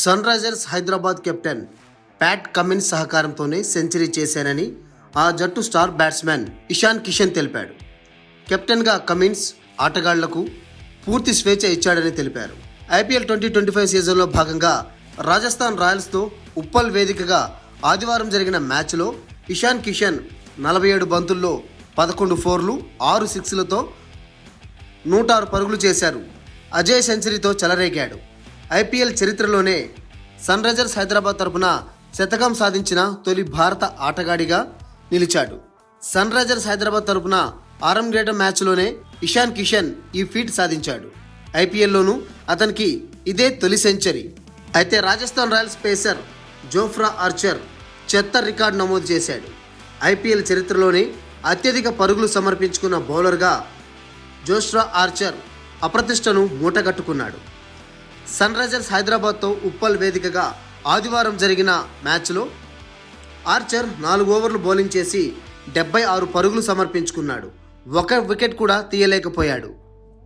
Sunrisers Hyderabad captain Pat Cummins సహకారంతోనే century చేశానని ఆ జట్టు స్టార్ బ్యాట్స్మెన్ ఇషాన్ కిషన్ తెలిపాడు. కెప్టెన్గా కమిన్స్ ఆటగాళ్ళకు పూర్తి స్వేచ్ఛ ఇచ్చాడని తెలిపారు. ఐపీఎల్ ట్వంటీ ట్వంటీ ఫైవ్ సీజన్లో భాగంగా రాజస్థాన్ రాయల్స్తో ఉప్పల్ వేదికగా ఆదివారం జరిగిన మ్యాచ్లో ఇషాన్ కిషన్ నలభై ఏడు బంతుల్లో పదకొండు ఫోర్లు ఆరు సిక్స్లతో నూట ఆరు పరుగులు చేశారు. అజయ్ సెంచరీతో చెలరేగాడు. ఐపీఎల్ చరిత్రలోనే సన్ రైజర్స్ హైదరాబాద్ తరపున శతకం సాధించిన తొలి భారత ఆటగాడిగా నిలిచాడు. సన్ రైజర్స్ హైదరాబాద్ తరపున ఆరంగేట మ్యాచ్లోనే ఇషాన్ కిషన్ ఈ ఫీట్ సాధించాడు. ఐపీఎల్లోనూ అతనికి ఇదే తొలి సెంచరీ. అయితే Rajasthan Royals pacer Jofra Archer చెత్త రికార్డు నమోదు చేశాడు. ఐపీఎల్ చరిత్రలోనే అత్యధిక పరుగులు సమర్పించుకున్న బౌలర్గా జోష్రా ఆర్చర్ అప్రతిష్టను మూటగట్టుకున్నాడు. సన్ రైజర్స్ హైదరాబాద్తో ఉప్పల్ వేదికగా ఆదివారం జరిగిన మ్యాచ్లో ఆర్చర్ నాలుగు ఓవర్లు బౌలింగ్ చేసి డెబ్బై ఆరు పరుగులు సమర్పించుకున్నాడు. ఒక వికెట్ కూడా తీయలేకపోయాడు.